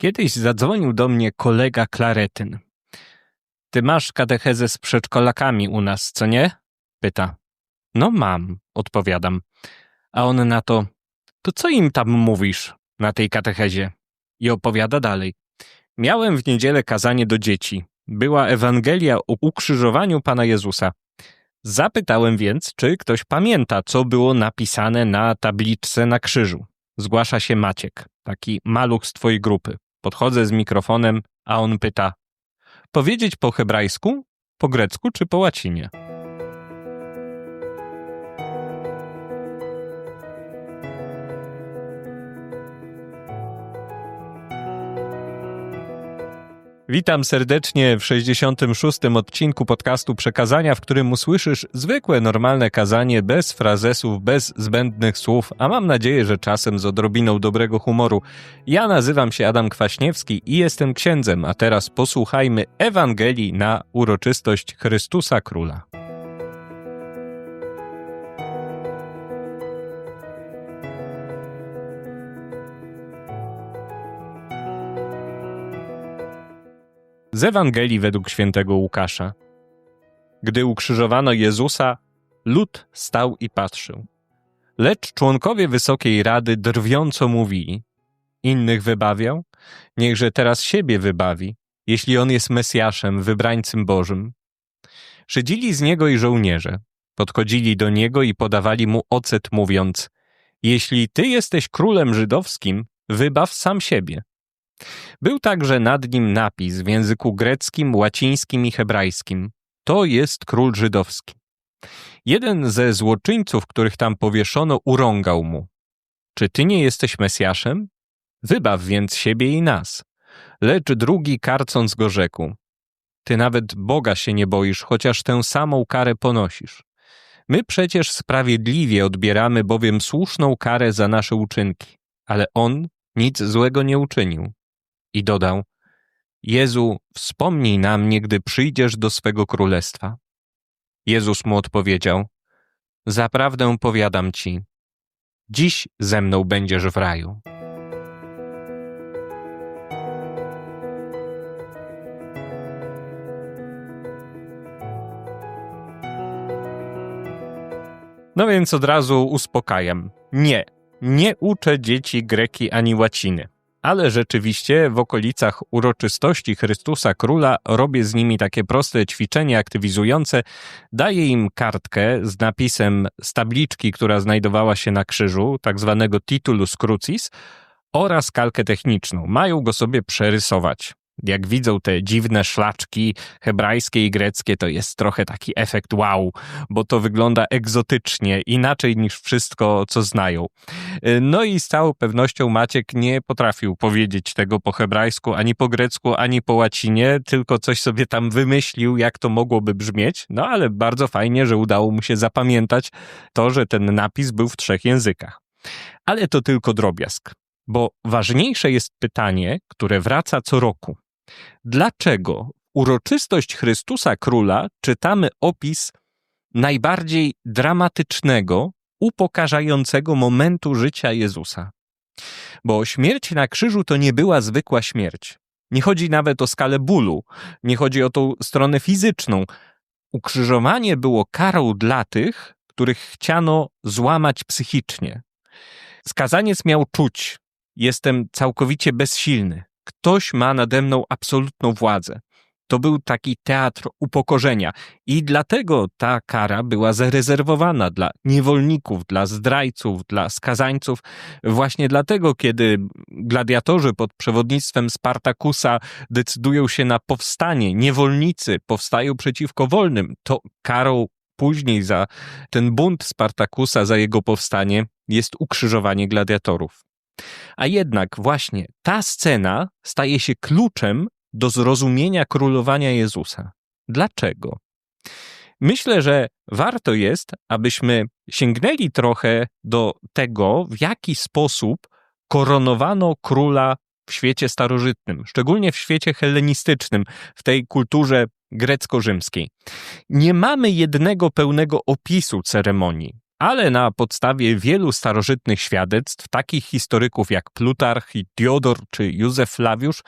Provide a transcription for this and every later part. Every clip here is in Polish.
Kiedyś zadzwonił do mnie kolega Klaretyn. Ty masz katechezę z przedszkolakami u nas, co nie? Pyta. No mam, odpowiadam. A on na to, to co im tam mówisz na tej katechezie? I opowiada dalej. Miałem w niedzielę kazanie do dzieci. Była Ewangelia o ukrzyżowaniu Pana Jezusa. Zapytałem więc, czy ktoś pamięta, co było napisane na tabliczce na krzyżu. Zgłasza się Maciek, taki maluch z twojej grupy. Podchodzę z mikrofonem, a on pyta: Powiedzieć po hebrajsku, po grecku czy po łacinie? Witam serdecznie w 66. odcinku podcastu Przekazania, w którym usłyszysz zwykłe, normalne kazanie bez frazesów, bez zbędnych słów, a mam nadzieję, że czasem z odrobiną dobrego humoru. Ja nazywam się Adam Kwaśniewski i jestem księdzem, a teraz posłuchajmy Ewangelii na uroczystość Chrystusa Króla. Z Ewangelii według świętego Łukasza. Gdy ukrzyżowano Jezusa, lud stał i patrzył. Lecz członkowie Wysokiej Rady drwiąco mówili: Innych wybawiał? Niechże teraz siebie wybawi, jeśli on jest Mesjaszem, wybrańcem Bożym. Szydzili z niego i żołnierze. Podchodzili do niego i podawali mu ocet, mówiąc: Jeśli ty jesteś królem żydowskim, wybaw sam siebie. Był także nad nim napis w języku greckim, łacińskim i hebrajskim. To jest król żydowski. Jeden ze złoczyńców, których tam powieszono, urągał mu. Czy ty nie jesteś Mesjaszem? Wybaw więc siebie i nas. Lecz drugi karcąc go rzekł. Ty nawet Boga się nie boisz, chociaż tę samą karę ponosisz. My przecież sprawiedliwie odbieramy bowiem słuszną karę za nasze uczynki, ale on nic złego nie uczynił. I dodał: Jezu, wspomnij na mnie, gdy przyjdziesz do swego królestwa. Jezus mu odpowiedział: Zaprawdę powiadam ci, dziś ze mną będziesz w raju. No więc od razu uspokajam. Nie, nie uczę dzieci greki ani łaciny ale rzeczywiście w okolicach uroczystości Chrystusa Króla robię z nimi takie proste ćwiczenie aktywizujące. Daję im kartkę z napisem z tabliczki, która znajdowała się na krzyżu, tak zwanego titulus crucis, oraz kalkę techniczną. Mają go sobie przerysować jak widzą te dziwne szlaczki hebrajskie i greckie, to jest trochę taki efekt wow, bo to wygląda egzotycznie, inaczej niż wszystko, co znają. No i z całą pewnością Maciek nie potrafił powiedzieć tego po hebrajsku, ani po grecku, ani po łacinie, tylko coś sobie tam wymyślił, jak to mogłoby brzmieć. No ale bardzo fajnie, że udało mu się zapamiętać to, że ten napis był w trzech językach. Ale to tylko drobiazg bo ważniejsze jest pytanie, które wraca co roku. Dlaczego uroczystość Chrystusa Króla czytamy opis najbardziej dramatycznego, upokarzającego momentu życia Jezusa? Bo śmierć na krzyżu to nie była zwykła śmierć. Nie chodzi nawet o skalę bólu, nie chodzi o tą stronę fizyczną. Ukrzyżowanie było karą dla tych, których chciano złamać psychicznie. Skazaniec miał czuć, jestem całkowicie bezsilny ktoś ma nade mną absolutną władzę. To był taki teatr upokorzenia i dlatego ta kara była zarezerwowana dla niewolników, dla zdrajców, dla skazańców. Właśnie dlatego, kiedy gladiatorzy pod przewodnictwem Spartakusa decydują się na powstanie, niewolnicy powstają przeciwko wolnym, to karą później za ten bunt Spartakusa, za jego powstanie jest ukrzyżowanie gladiatorów. A jednak właśnie ta scena staje się kluczem do zrozumienia królowania Jezusa. Dlaczego? Myślę, że warto jest, abyśmy sięgnęli trochę do tego, w jaki sposób koronowano króla w świecie starożytnym, szczególnie w świecie hellenistycznym, w tej kulturze grecko-rzymskiej. Nie mamy jednego pełnego opisu ceremonii. Ale na podstawie wielu starożytnych świadectw, takich historyków jak Plutarch i Diodor czy Józef Flawiusz,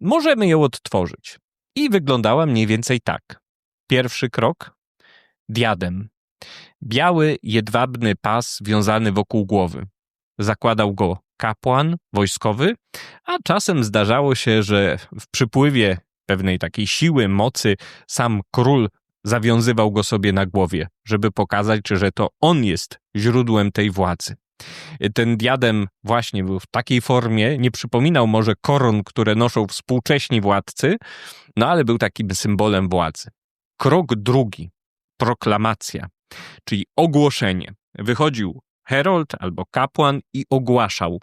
możemy ją odtworzyć. I wyglądała mniej więcej tak. Pierwszy krok diadem. Biały, jedwabny pas wiązany wokół głowy. Zakładał go kapłan wojskowy, a czasem zdarzało się, że w przypływie pewnej takiej siły, mocy sam król zawiązywał go sobie na głowie, żeby pokazać, że to on jest źródłem tej władzy. Ten diadem właśnie był w takiej formie, nie przypominał może koron, które noszą współcześni władcy, no ale był takim symbolem władzy. Krok drugi, proklamacja, czyli ogłoszenie. Wychodził herold albo kapłan i ogłaszał: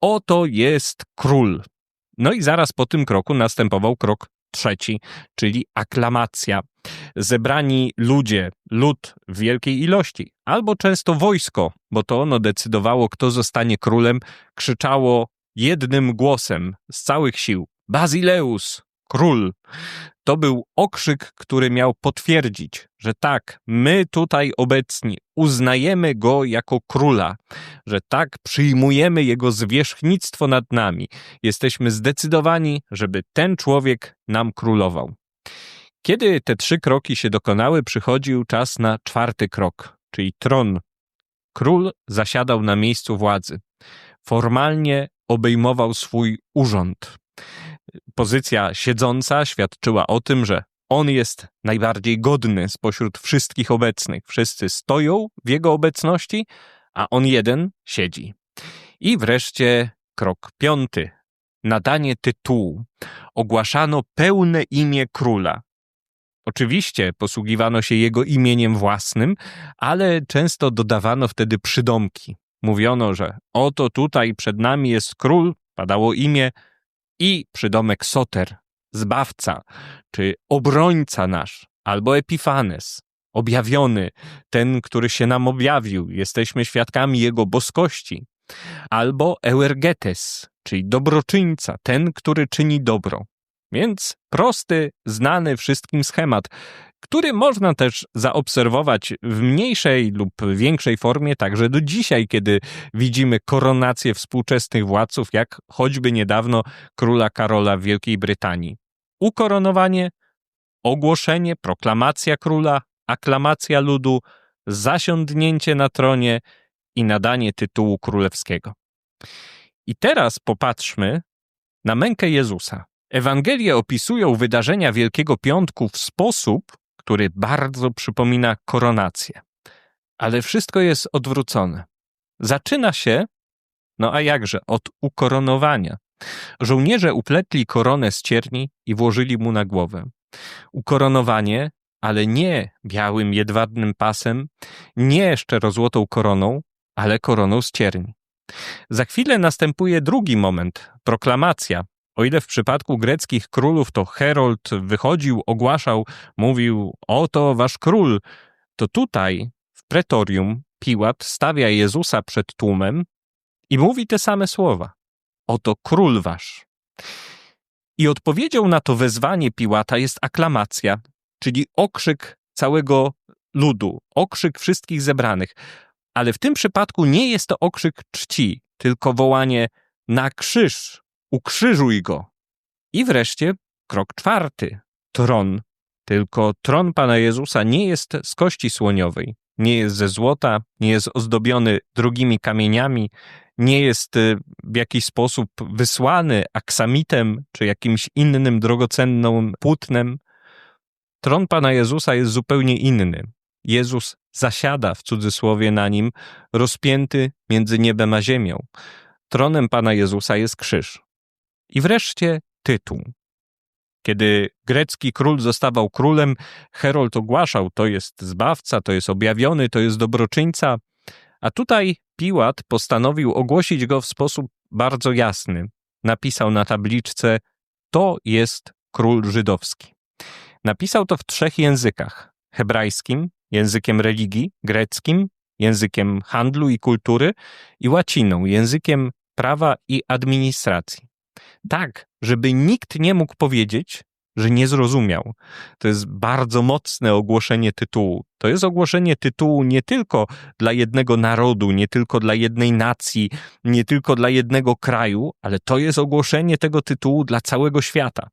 Oto jest król. No i zaraz po tym kroku następował krok trzeci, czyli aklamacja. Zebrani ludzie, lud w wielkiej ilości, albo często wojsko, bo to ono decydowało, kto zostanie królem, krzyczało jednym głosem z całych sił: Bazileus, król. To był okrzyk, który miał potwierdzić, że tak, my tutaj obecni uznajemy go jako króla, że tak, przyjmujemy jego zwierzchnictwo nad nami. Jesteśmy zdecydowani, żeby ten człowiek nam królował. Kiedy te trzy kroki się dokonały, przychodził czas na czwarty krok, czyli tron. Król zasiadał na miejscu władzy. Formalnie obejmował swój urząd pozycja siedząca świadczyła o tym, że on jest najbardziej godny spośród wszystkich obecnych. Wszyscy stoją w jego obecności, a on jeden siedzi. I wreszcie krok piąty. Nadanie tytułu. Ogłaszano pełne imię króla. Oczywiście posługiwano się jego imieniem własnym, ale często dodawano wtedy przydomki. Mówiono, że oto tutaj przed nami jest król, padało imię, i przydomek soter, zbawca, czy obrońca nasz, albo epifanes, objawiony, ten, który się nam objawił, jesteśmy świadkami jego boskości, albo euergetes, czyli dobroczyńca, ten, który czyni dobro. Więc prosty, znany wszystkim schemat, który można też zaobserwować w mniejszej lub większej formie także do dzisiaj, kiedy widzimy koronację współczesnych władców, jak choćby niedawno króla Karola w Wielkiej Brytanii. Ukoronowanie, ogłoszenie, proklamacja króla, aklamacja ludu, zasiądnięcie na tronie i nadanie tytułu królewskiego. I teraz popatrzmy na mękę Jezusa. Ewangelie opisują wydarzenia Wielkiego Piątku w sposób, który bardzo przypomina koronację. Ale wszystko jest odwrócone. Zaczyna się, no a jakże, od ukoronowania. Żołnierze upletli koronę z cierni i włożyli mu na głowę. Ukoronowanie, ale nie białym jedwabnym pasem, nie szczerozłotą koroną, ale koroną z cierni. Za chwilę następuje drugi moment, proklamacja, o ile w przypadku greckich królów to Herold wychodził, ogłaszał, mówił: Oto wasz król, to tutaj w pretorium Piłat stawia Jezusa przed tłumem i mówi te same słowa: Oto król wasz. I odpowiedzią na to wezwanie Piłata jest aklamacja, czyli okrzyk całego ludu, okrzyk wszystkich zebranych. Ale w tym przypadku nie jest to okrzyk czci, tylko wołanie na krzyż, ukrzyżuj go. I wreszcie krok czwarty, tron. Tylko tron Pana Jezusa nie jest z kości słoniowej, nie jest ze złota, nie jest ozdobiony drugimi kamieniami, nie jest y, w jakiś sposób wysłany aksamitem czy jakimś innym drogocennym płótnem. Tron Pana Jezusa jest zupełnie inny. Jezus zasiada w cudzysłowie na nim, rozpięty między niebem a ziemią. Tronem Pana Jezusa jest krzyż. I wreszcie tytuł. Kiedy grecki król zostawał królem, Herold ogłaszał, to jest zbawca, to jest objawiony, to jest dobroczyńca, a tutaj Piłat postanowił ogłosić go w sposób bardzo jasny. Napisał na tabliczce, to jest król żydowski. Napisał to w trzech językach: hebrajskim, językiem religii, greckim, językiem handlu i kultury i łaciną, językiem prawa i administracji. Tak, żeby nikt nie mógł powiedzieć, że nie zrozumiał. To jest bardzo mocne ogłoszenie tytułu. To jest ogłoszenie tytułu nie tylko dla jednego narodu, nie tylko dla jednej nacji, nie tylko dla jednego kraju, ale to jest ogłoszenie tego tytułu dla całego świata.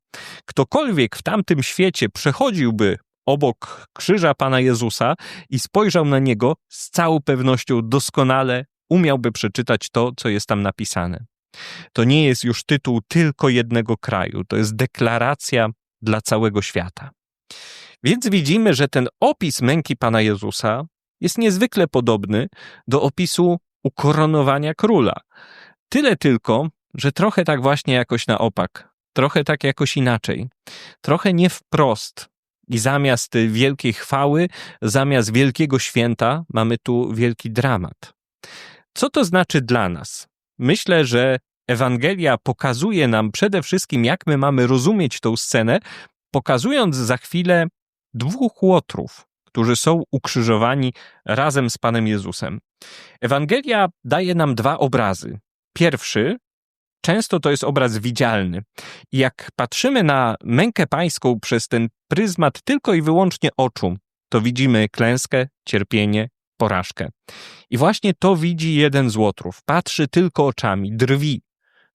Ktokolwiek w tamtym świecie przechodziłby obok krzyża Pana Jezusa i spojrzał na niego, z całą pewnością doskonale umiałby przeczytać to, co jest tam napisane. To nie jest już tytuł tylko jednego kraju, to jest deklaracja dla całego świata. Więc widzimy, że ten opis męki Pana Jezusa jest niezwykle podobny do opisu ukoronowania króla. Tyle tylko, że trochę tak właśnie jakoś na opak, trochę tak jakoś inaczej, trochę nie wprost. I zamiast wielkiej chwały, zamiast wielkiego święta, mamy tu wielki dramat. Co to znaczy dla nas? Myślę, że Ewangelia pokazuje nam przede wszystkim, jak my mamy rozumieć tą scenę, pokazując za chwilę dwóch łotrów, którzy są ukrzyżowani razem z Panem Jezusem. Ewangelia daje nam dwa obrazy. Pierwszy, często to jest obraz widzialny. Jak patrzymy na mękę pańską przez ten pryzmat tylko i wyłącznie oczu, to widzimy klęskę, cierpienie, porażkę. I właśnie to widzi jeden z łotrów. Patrzy tylko oczami, drwi.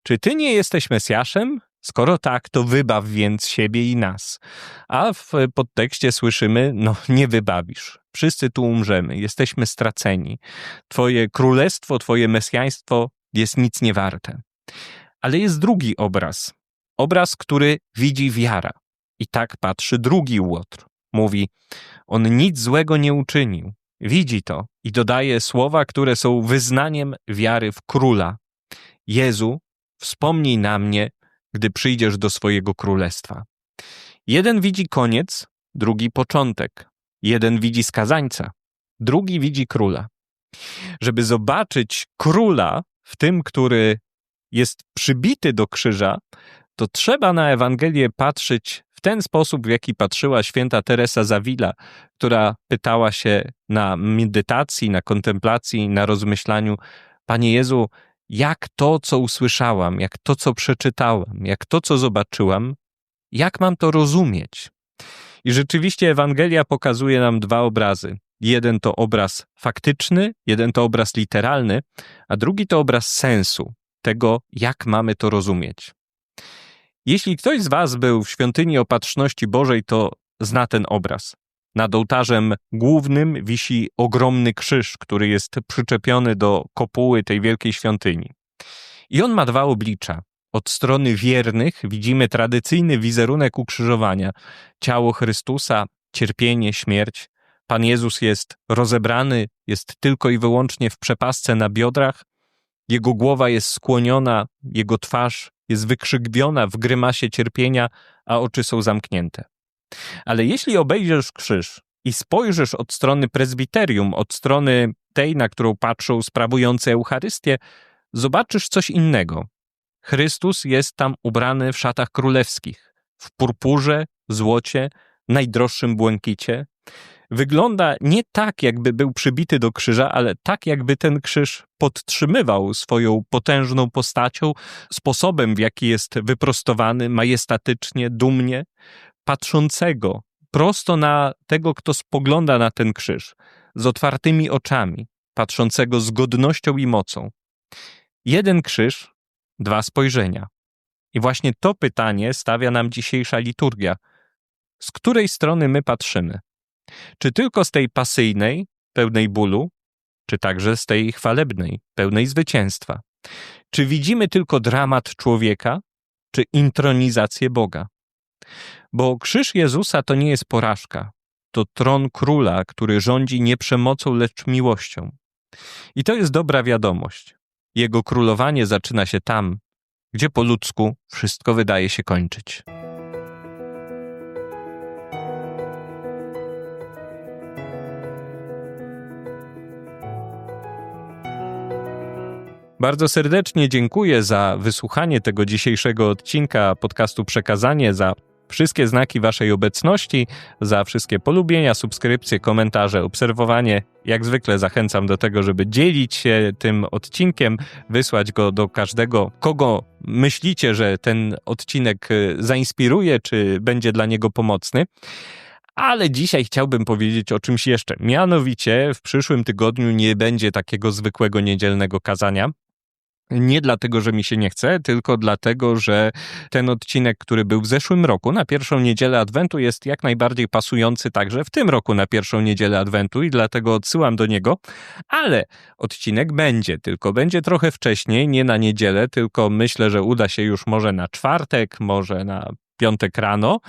Czy ty nie jesteś Mesjaszem? Skoro tak, to wybaw więc siebie i nas. A w podtekście słyszymy, no nie wybawisz. Wszyscy tu umrzemy, jesteśmy straceni. Twoje królestwo, twoje mesjaństwo jest nic nie warte. Ale jest drugi obraz. Obraz, który widzi wiara. I tak patrzy drugi łotr. Mówi, on nic złego nie uczynił. Widzi to i dodaje słowa, które są wyznaniem wiary w króla. Jezu, wspomnij na mnie, gdy przyjdziesz do swojego królestwa. Jeden widzi koniec, drugi początek. Jeden widzi skazańca, drugi widzi króla. Żeby zobaczyć króla w tym, który jest przybity do krzyża, to trzeba na Ewangelię patrzeć w ten sposób, w jaki patrzyła święta Teresa Zawila, która pytała się na medytacji, na kontemplacji, na rozmyślaniu: Panie Jezu, jak to, co usłyszałam, jak to, co przeczytałam, jak to, co zobaczyłam, jak mam to rozumieć? I rzeczywiście Ewangelia pokazuje nam dwa obrazy. Jeden to obraz faktyczny, jeden to obraz literalny, a drugi to obraz sensu, tego, jak mamy to rozumieć. Jeśli ktoś z Was był w świątyni Opatrzności Bożej, to zna ten obraz. Nad ołtarzem głównym wisi ogromny krzyż, który jest przyczepiony do kopuły tej wielkiej świątyni. I on ma dwa oblicza. Od strony wiernych widzimy tradycyjny wizerunek ukrzyżowania, ciało Chrystusa, cierpienie, śmierć. Pan Jezus jest rozebrany, jest tylko i wyłącznie w przepasce na biodrach, jego głowa jest skłoniona, jego twarz jest wykrzywiona w grymasie cierpienia, a oczy są zamknięte. Ale jeśli obejrzysz krzyż i spojrzysz od strony prezbiterium, od strony tej, na którą patrzą sprawujący Eucharystię, zobaczysz coś innego. Chrystus jest tam ubrany w szatach królewskich, w purpurze, złocie, najdroższym błękicie. Wygląda nie tak, jakby był przybity do krzyża, ale tak, jakby ten krzyż podtrzymywał swoją potężną postacią, sposobem, w jaki jest wyprostowany, majestatycznie, dumnie patrzącego prosto na tego, kto spogląda na ten krzyż, z otwartymi oczami, patrzącego z godnością i mocą. Jeden krzyż, dwa spojrzenia. I właśnie to pytanie stawia nam dzisiejsza liturgia. Z której strony my patrzymy? Czy tylko z tej pasyjnej, pełnej bólu, czy także z tej chwalebnej, pełnej zwycięstwa? Czy widzimy tylko dramat człowieka, czy intronizację Boga? Bo krzyż Jezusa to nie jest porażka, to tron króla, który rządzi nie przemocą, lecz miłością. I to jest dobra wiadomość. Jego królowanie zaczyna się tam, gdzie po ludzku wszystko wydaje się kończyć. Bardzo serdecznie dziękuję za wysłuchanie tego dzisiejszego odcinka podcastu Przekazanie, za wszystkie znaki Waszej obecności, za wszystkie polubienia, subskrypcje, komentarze, obserwowanie. Jak zwykle zachęcam do tego, żeby dzielić się tym odcinkiem, wysłać go do każdego, kogo myślicie, że ten odcinek y, zainspiruje, czy będzie dla niego pomocny. Ale dzisiaj chciałbym powiedzieć o czymś jeszcze. Mianowicie w przyszłym tygodniu nie będzie takiego zwykłego niedzielnego kazania. Nie dlatego, że mi się nie chce, tylko dlatego, że ten odcinek, który był w zeszłym roku na pierwszą niedzielę Adwentu, jest jak najbardziej pasujący także w tym roku na pierwszą niedzielę Adwentu i dlatego odsyłam do niego. Ale odcinek będzie, tylko będzie trochę wcześniej, nie na niedzielę, tylko myślę, że uda się już może na czwartek, może na piątek rano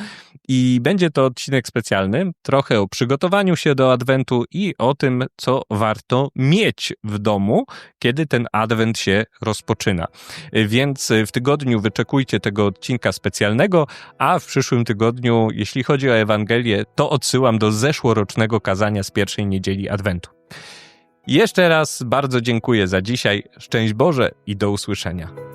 i będzie to odcinek specjalny, trochę o przygotowaniu się do adwentu i o tym, co warto mieć w domu, kiedy ten adwent się rozpoczyna. Więc w tygodniu wyczekujcie tego odcinka specjalnego, a w przyszłym tygodniu, jeśli chodzi o Ewangelię, to odsyłam do zeszłorocznego kazania z pierwszej niedzieli adwentu. Jeszcze raz bardzo dziękuję za dzisiaj. Szczęść Boże i do usłyszenia.